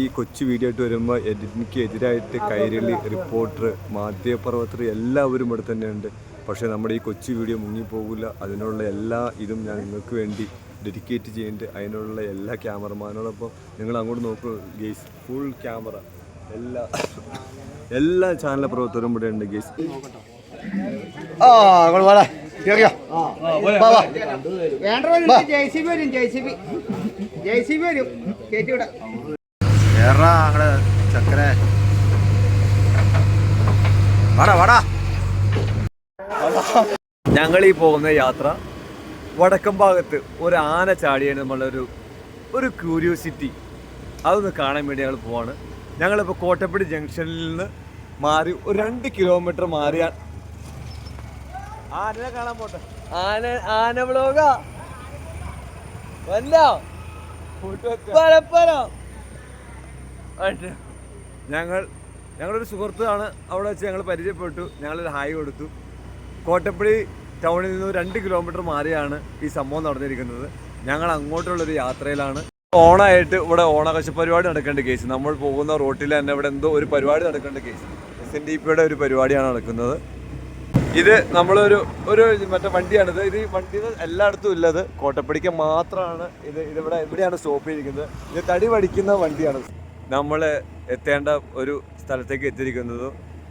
ഈ കൊച്ചു വീഡിയോ ആയിട്ട് വരുമ്പോൾ എഡിറ്റിനിക്ക് എതിരായിട്ട് കൈരളി റിപ്പോർട്ടർ മാധ്യമപ്രവർത്തകർ എല്ലാവരും ഇവിടെ തന്നെയുണ്ട്. പക്ഷേ നമ്മുടെ ഈ കൊച്ചു വീഡിയോ മുങ്ങിപ്പോകില്ല അതിനുള്ള എല്ലാ ഇതും ഞാൻ നിങ്ങൾക്ക് വേണ്ടി ഡെഡിക്കേറ്റ് ചെയ്യുന്നുണ്ട്. അതിനുള്ള എല്ലാ ക്യാമറമാനോടൊപ്പം നിങ്ങൾ അങ്ങോട്ട് നോക്കൂ ഗെയ്സ് ഫുൾ ക്യാമറ എല്ലാ എല്ലാ ചാനൽ പ്രവർത്തകരും ഇവിടെ ഉണ്ട് ഗെയ്സ് ആ അങ്ങോട്ട് വാടാ. കേറിയോ വാ. വാ വേണ്ട ജെ സി ബി വരും J C B. J C B വരും. കയറ്റിവിടാം കേറാ അങ്ങട് ചക്കരെ വാടാ വാടാ. ഞങ്ങൾ ഈ പോകുന്ന യാത്ര വടക്കം ഭാഗത്ത് ഒരു ആന ചാടിയാണ് നമ്മളൊരു ഒരു ക്യൂരിയോസിറ്റി അതൊന്ന് കാണാൻ വേണ്ടി ഞങ്ങൾ പോവാണ്. ഞങ്ങളിപ്പോൾ കോട്ടപ്പടി ജംഗ്ഷനിൽ നിന്ന് മാറി ഒരു രണ്ട് കിലോമീറ്റർ മാറിയാൽ ആനനെ കാണാൻ പോട്ടെ. ആന ആന വ്ളോഗാ വന്നോ? പരപ്പരോ ആയിട്ട്. ഞങ്ങൾ ഞങ്ങളൊരു സുഹൃത്താണ് അവിടെ വെച്ച് ഞങ്ങൾ പരിചയപ്പെട്ടു. ഞങ്ങളൊരു ഹായ് കൊടുത്തു. കോട്ടപ്പള്ളി ടൗണിൽ നിന്ന് രണ്ട് കിലോമീറ്റർ മാറിയാണ് ഈ സംഭവം നടന്നിരിക്കുന്നത്. ഞങ്ങൾ അങ്ങോട്ടുള്ളൊരു യാത്രയിലാണ്. ഓണായിട്ട് ഇവിടെ ഓണാഘോഷ പരിപാടി നടക്കേണ്ട കേസ് നമ്മൾ പോകുന്ന റോട്ടിൽ തന്നെ ഇവിടെ എന്തോ ഒരു പരിപാടി നടക്കേണ്ട കേസ് എസ് എൻ ഡി പിയുടെ ഒരു പരിപാടിയാണ് നടക്കുന്നത്. ഇത് നമ്മളൊരു ഒരു മറ്റേ വണ്ടിയാണിത്. ഇത് ഈ വണ്ടി എല്ലായിടത്തും ഇല്ലത് കോട്ടപ്പടിക്ക് മാത്രമാണ്. ഇത് ഇതിവിടെ എവിടെയാണ് സ്റ്റോപ്പ് ചെയ്തിരിക്കുന്നത്. ഇത് തടി പഠിക്കുന്ന വണ്ടിയാണ്. നമ്മൾ എത്തേണ്ട ഒരു സ്ഥലത്തേക്ക് എത്തിയിരിക്കുന്നത്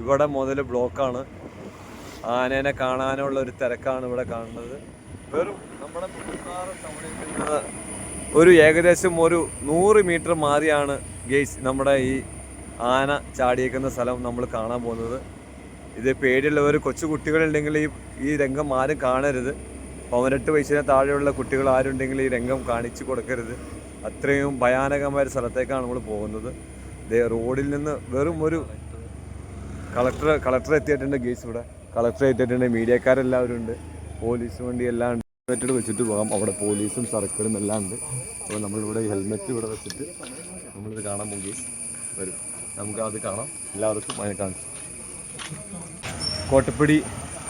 ഇവിടെ മുതൽ ബ്ലോക്കാണ്. ആനേനെ കാണാനുള്ള ഒരു തിരക്കാണ് ഇവിടെ കാണുന്നത്. വെറും നമ്മുടെ ടൗണിൽ ഒരു ഏകദേശം ഒരു നൂറ് മീറ്റർ മാറിയാണ് ഗേസ് നമ്മുടെ ഈ ആന ചാടിയേക്കുന്ന സ്ഥലം നമ്മൾ കാണാൻ പോകുന്നത്. ഇത് പേടിയുള്ളവർ കൊച്ചു കുട്ടികളുണ്ടെങ്കിൽ ഈ ഈ രംഗം ആരും കാണരുത്. പതിനെട്ട് വയസ്സിന് താഴെയുള്ള കുട്ടികൾ ആരുണ്ടെങ്കിൽ ഈ രംഗം കാണിച്ചു കൊടുക്കരുത്. അത്രയും ഭയാനകമായ സ്ഥലത്തേക്കാണ് നമ്മൾ പോകുന്നത്. റോഡിൽ നിന്ന് വെറും ഒരു കളക്ടർ കളക്ടർ എത്തിയിട്ടുണ്ട് ഗേസ് ഇവിടെ. കളക്ടർ എത്തിയിട്ടുണ്ട് മീഡിയക്കാരെല്ലാവരും ഉണ്ട്. പോലീസ് വണ്ടി എല്ലാം ഉണ്ട്. ഹെൽമെറ്റ് വെച്ചിട്ട് പോകാം. അവിടെ പോലീസും സർക്കിളും എല്ലാം ഉണ്ട്. അപ്പോൾ നമ്മളിവിടെ ഹെൽമെറ്റ് ഇവിടെ വെച്ചിട്ട് നമ്മളിത് കാണാൻ പോകും ഗേസ്. വരും. നമുക്ക് അത് കാണാം. എല്ലാവർക്കും അതിനെ കാണിച്ചു. കോട്ടപ്പടി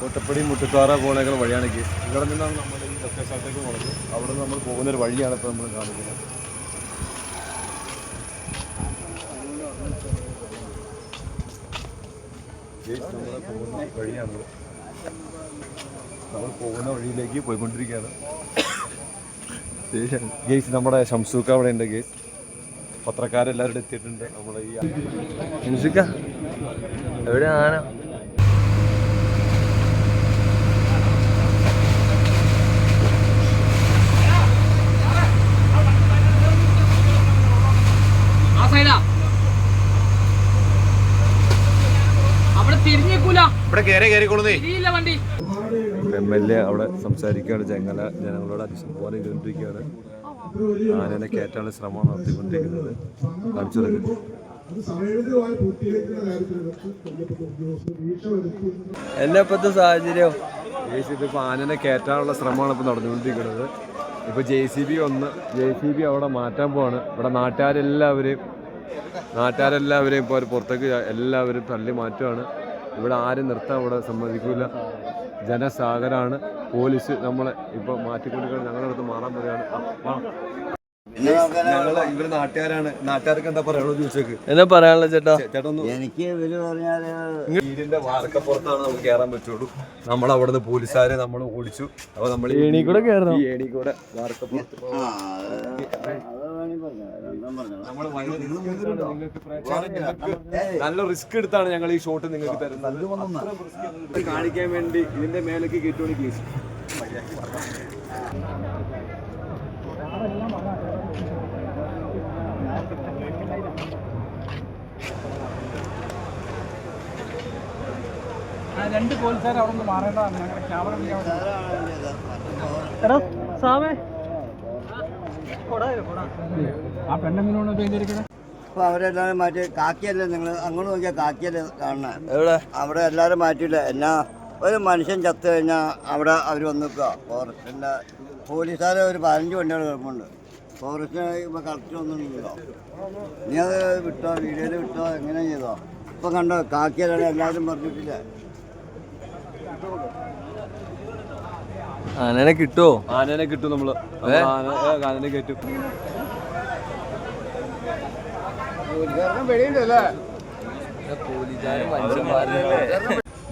കോട്ടപ്പടി മുട്ടുത്താറ പോണേക്കുള്ള വഴിയാണ് ഗേസ്. ഇവിടെ നിന്നാണ് നമ്മൾ ഈ ലൊക്കേഷൻ സ്ഥലത്തേക്ക് പോകുന്നത് അവിടെ നമ്മൾ പോകുന്ന ഒരു വഴിയാണ് ഇപ്പോൾ നമ്മൾ കാണിക്കുന്നത്. ഗേസ് നമ്മൾ പോകുന്ന വഴിയാണ്. നമ്മൾ പോകുന്ന വഴിയിലേക്ക് പോയിക്കൊണ്ടിരിക്കുകയാണ്. ഗേസ് നമ്മുടെ ഷംസൂക്ക അവിടെ ഉണ്ട് ഗേസ് പത്രക്കാരെല്ലാവരും എത്തിയിട്ടുണ്ട്. നമ്മൾ ഈ ഷംസൂക്ക എവിടെ ആന? ആ സൈഡാ അവിടെ തിരിഞ്ഞേക്കൂല ഇവിടെ കേറി കേറിക്കൊള്ളുന്നേ തിരിയില്ല വണ്ടി എം എൽ എ അവിടെ സംസാരിക്കുകയാണ്. ജനങ്ങള ജനങ്ങളോട് അഭിസംബോധന ചെയ്തുകൊണ്ടിരിക്കുകയാണ് ആനനെ കയറ്റാനുള്ള ശ്രമമാണ് നടത്തിക്കൊണ്ടിരിക്കുന്നത്. കാണിച്ചു എന്നെ ഇപ്പോഴത്തെ സാഹചര്യം ഇതിപ്പോൾ ആനനെ കയറ്റാനുള്ള ശ്രമമാണ് ഇപ്പോൾ നടന്നുകൊണ്ടിരിക്കുന്നത്. ഇപ്പോൾ ജെ സി ബി ഒന്ന് ജെ സി ബി അവിടെ മാറ്റാൻ പോവാണ്. ഇവിടെ നാട്ടുകാരെല്ലാവരെയും നാട്ടുകാരെല്ലാവരെയും ഇപ്പോൾ പുറത്തേക്ക് എല്ലാവരും തള്ളി മാറ്റുകയാണ് ഇവിടെ ആരും നിർത്താൻ ഇവിടെ സമ്മതിക്കില്ല ജനസാഗരാണ്. പോലീസ് നമ്മളെ ഇപ്പോൾ മാറ്റിക്കൊണ്ടിരിക്കുന്നത് ഞങ്ങളുടെ അടുത്ത് മാറാൻ പറയുകയാണ് ഞങ്ങൾ ഇവർ നാട്ടുകാരാണ്. നാട്ടുകാർക്ക് എന്താ പറയാനുള്ളത് ചോദിച്ചേക്ക്? എന്നെ പറയാനുള്ള ചേട്ടാ? ചേട്ടാ എനിക്ക് ഇവർ പറഞ്ഞാൽ വീടിന്റെ വാർക്കപ്പുറത്താണ് നമുക്ക് കയറാൻ പറ്റുള്ളൂ. നമ്മൾ അവിടുന്ന് പോലീസുകാരെ നമ്മൾ ഓടിച്ചു. അപ്പൊ നമ്മൾ ഏണി കൂടെ കേറണം? ഈ ഏണി കൂടെ വാർക്കപ്പുറത്ത് നല്ല റിസ്ക് എടുത്താണ് ഞങ്ങൾ ഈ ഷോട്ട് നിങ്ങൾക്ക് തരുന്നത്. കാണിക്കാൻ വേണ്ടി ഇതിന്റെ മേലേക്ക് കിട്ടുകയാണ് കേസ് രണ്ട് പോലീസുകാർ അവിടെ നിന്ന് മാറേണ്ടതാണ്. ഞങ്ങളുടെ ക്യാമറ എടാ സാമേ അപ്പൊ അവരെല്ലാരും മാറ്റി കാക്കിയല്ലേ നിങ്ങൾ അങ്ങോട്ട് നോക്കിയാൽ കാക്കിയല്ലേ കാണണേ എവിടെ? അവിടെ എല്ലാരും മാറ്റിയില്ല? എന്നാ ഒരു മനുഷ്യൻ ചത്തു കഴിഞ്ഞാൽ അവിടെ അവർ വന്ന് നിൽക്കുക ഫോറസ്റ്റിന്റെ പോലീസുകാരെ ഒരു പതിനഞ്ച് വണ്ടികൾ കിടപ്പുണ്ട്. ഫോറസ്റ്റിന് ഇപ്പോൾ കളക്ടർ ഒന്നുമില്ലല്ലോ നീ അത് വിട്ടോ വീഡിയോയിൽ വിട്ടോ എങ്ങനെ ചെയ്തോ? ഇപ്പൊ കണ്ടോ കാക്കിയല്ലേ എല്ലാവരും പറഞ്ഞിട്ടില്ല? ആനനെ കിട്ടുമോ ആനനെ കിട്ടും നമ്മൾ. ആനനെ കയറ്റും.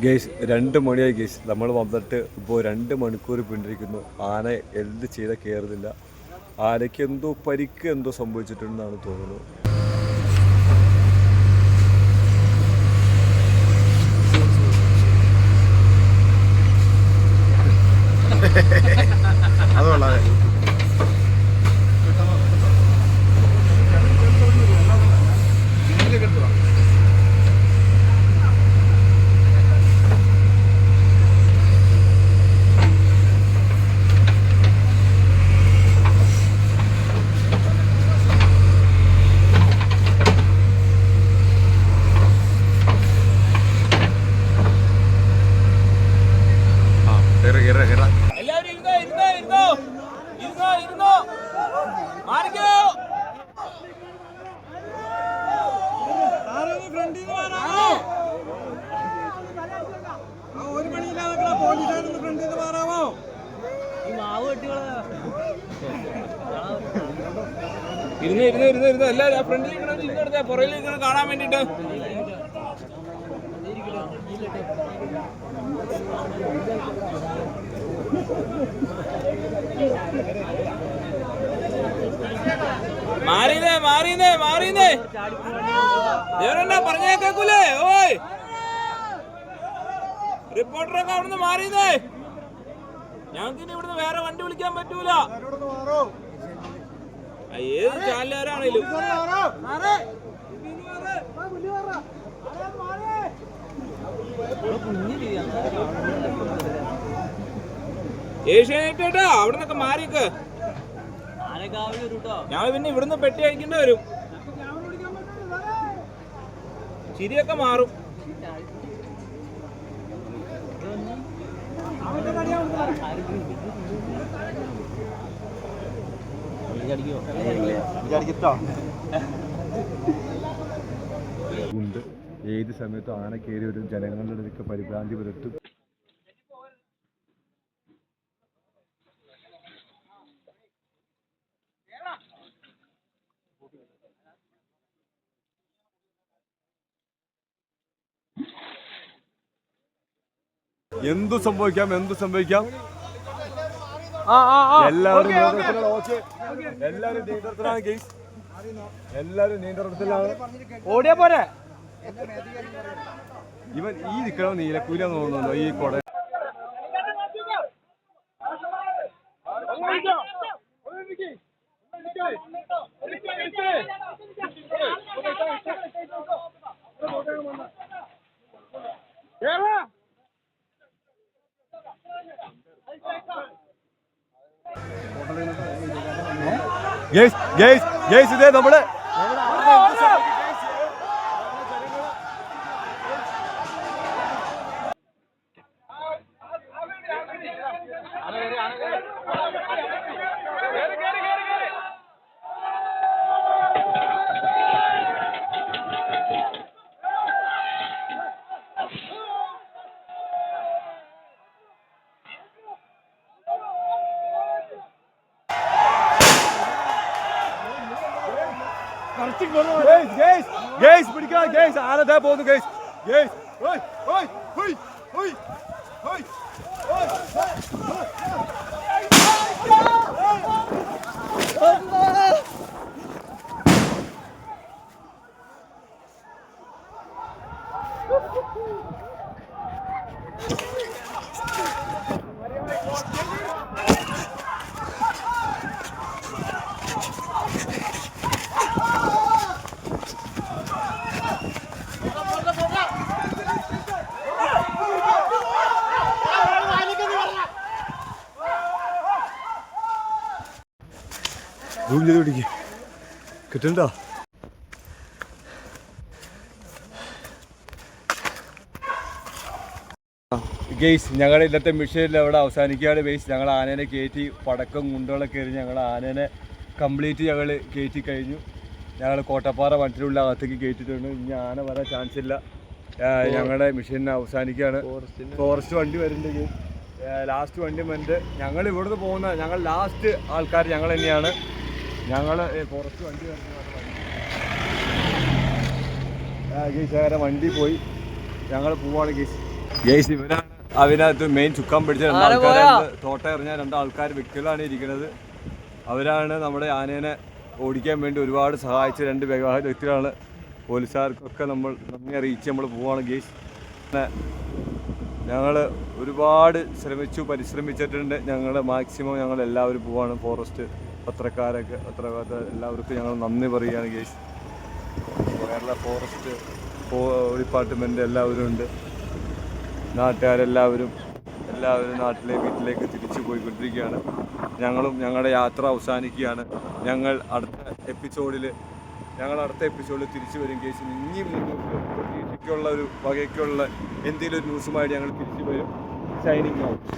ഗേസ് രണ്ട് മണിയായി ഗേസ്. നമ്മൾ വന്നിട്ട് ഇപ്പോൾ രണ്ട് മണിക്കൂർ പിണ്ടിരിക്കുന്നു ആന എന്ത് ചെയ്താൽ കയറുന്നില്ല ആനയ്ക്ക് എന്തോ പരിക്ക് എന്തോ സംഭവിച്ചിട്ടുണ്ടെന്നാണ് തോന്നുന്നത് എല്ലാവരും ഇരുന്നോ ഇരുന്നോ ഇരുന്നോ ഇരുന്നോ ഇരുന്നോ മാറിക്കോ ഇരുന്ന് ഇരുന്ന് ഇരുന്ന് ഇരുന്ന്. എല്ലാവരും ആ ഫ്രണ്ടിൽ ഇങ്ങനെ ഇരുന്നെടുത്താ പുറകിൽ ഇങ്ങനെ കാണാൻ വേണ്ടിട്ട്. മാറിയതേ മാറിയതേ മാറിയതേ പറഞ്ഞേ കേക്കൂലേ? ഓയ്. റിപ്പോർട്ടറൊക്കെ അവിടുന്ന് മാറിയതേ ഞങ്ങൾക്ക് ഇനി ഇവിടുന്ന് വേറെ വണ്ടി വിളിക്കാൻ പറ്റൂല. ആ, ഏത് ചാനലുകാരാണേലും. ഏഷ്യാനെറ്റ് കേട്ടോ അവിടെ നിന്നൊക്കെ മാറിയൊക്കെ. ഞങ്ങൾ പിന്നെ ഇവിടുന്ന് പെട്ടി അയക്കേണ്ടി വരും. ചിരിയൊക്കെ മാറും. ഉണ്ട്. ഏത് സമയത്തും ആന കയറി വരും. ജനങ്ങളുടെ അടുത്ത് പരിഭ്രാന്തി പുലർത്തും. എന്തു സംഭവിക്കാം? എന്തു സംഭവിക്കാം? എല്ലാവരും എല്ലാവരും നിയന്ത്രണത്തിലാണ് കേസ് എല്ലാവരും നിയന്ത്രണത്തിലാണ് ഓടിയാ പോരെ. ഇവൻ ഈ നിൽക്കണ നീലക്കൂലെന്ന് തോന്നുന്നുണ്ടോ? ഈ കൊട ഗേസ് ഗേസ് ഗേസ് ഇതേ നമ്മൾ ഗേസ് ഗേസ് ഗേസ് പിടിക്കാം ഗേസ്. ആനതാ പോകുന്നു ഗേസ്? ഗേസ്. ഓയ് ഓയ് ഓയ് ഓയ് ഓയ് റൂം ചെയ്ത് പിടിക്ക്. കിട്ടുന്നുണ്ടോ? ഗെയ്സ് ഞങ്ങളുടെ ഇന്നത്തെ മിഷനിൽ അവിടെ അവസാനിക്കുകയാണ്. ബേസ് ഞങ്ങൾ ആനേനെ കയറ്റി പടക്കം കുണ്ടുകളൊക്കെ എറിഞ്ഞ് ഞങ്ങൾ ആനേനെ കംപ്ലീറ്റ് ഞങ്ങൾ കയറ്റി കഴിഞ്ഞു. ഞങ്ങൾ കോട്ടപ്പാറ വനത്തിലുള്ള അകത്തേക്ക് കയറ്റിയിട്ടുണ്ട് ഇനി ആന വരാൻ ചാൻസ് ഇല്ല. ഞങ്ങളുടെ മിഷൻ അവസാനിക്കുകയാണ്. ഫോറസ്റ്റ് വണ്ടി വരുന്നുണ്ട് ലാസ്റ്റ് വണ്ടി വന്നിട്ട് ഞങ്ങൾ ഇവിടുന്ന് പോകുന്ന ഞങ്ങൾ ലാസ്റ്റ് ആൾക്കാർ ഞങ്ങൾ തന്നെയാണ്. ഞങ്ങൾ ഫോറസ്റ്റ് വണ്ടി വരുന്നത് ഗീശാരെ വണ്ടി പോയി. ഞങ്ങൾ പോവാണ് ഗീസ് ഗേസ് ഇവരാണ് അതിനകത്ത് മെയിൻ ചുക്കാൻ പിടിച്ച രണ്ടാൾക്കാരെ? തോട്ട എറിഞ്ഞ രണ്ട് ആൾക്കാർ വ്യക്തികളാണ് ഇരിക്കുന്നത്. അവരാണ് നമ്മുടെ ആനേനെ ഓടിക്കാൻ വേണ്ടി ഒരുപാട് സഹായിച്ച രണ്ട് വ്യവഹാര വ്യക്തികളാണ്. പോലീസുകാർക്കൊക്കെ നമ്മൾ നന്ദി അറിയിച്ച് നമ്മൾ പോവാണ് ഗേസ് ഞങ്ങൾ ഒരുപാട് ശ്രമിച്ചു പരിശ്രമിച്ചിട്ടുണ്ട്. ഞങ്ങൾ മാക്സിമം ഞങ്ങൾ എല്ലാവരും പോവാണ് ഫോറസ്റ്റ് പത്രക്കാരൊക്കെ പത്രക്കാർ എല്ലാവർക്കും ഞങ്ങൾ നന്ദി പറയുകയാണ് ഗേസ് കേരള ഫോറസ്റ്റ് ഡിപ്പാർട്ട്മെന്റ് എല്ലാവരും ഉണ്ട്. നാട്ടുകാരെല്ലാവരും എല്ലാവരും നാട്ടിലെ വീട്ടിലേക്ക് തിരിച്ചു പോയിക്കൊണ്ടിരിക്കുകയാണ്. ഞങ്ങളും ഞങ്ങളുടെ യാത്ര അവസാനിക്കുകയാണ്. ഞങ്ങൾ അടുത്ത എപ്പിസോഡിൽ ഞങ്ങൾ അടുത്ത എപ്പിസോഡിൽ തിരിച്ചു വരും കേസ് ഇനിയും നിങ്ങൾക്ക് പ്രതീക്ഷയ്ക്കുള്ള ഒരു വകയ്ക്കുള്ള എന്തെങ്കിലും ഒരു ന്യൂസുമായിട്ട് ഞങ്ങൾ തിരിച്ചു വരും. Shining out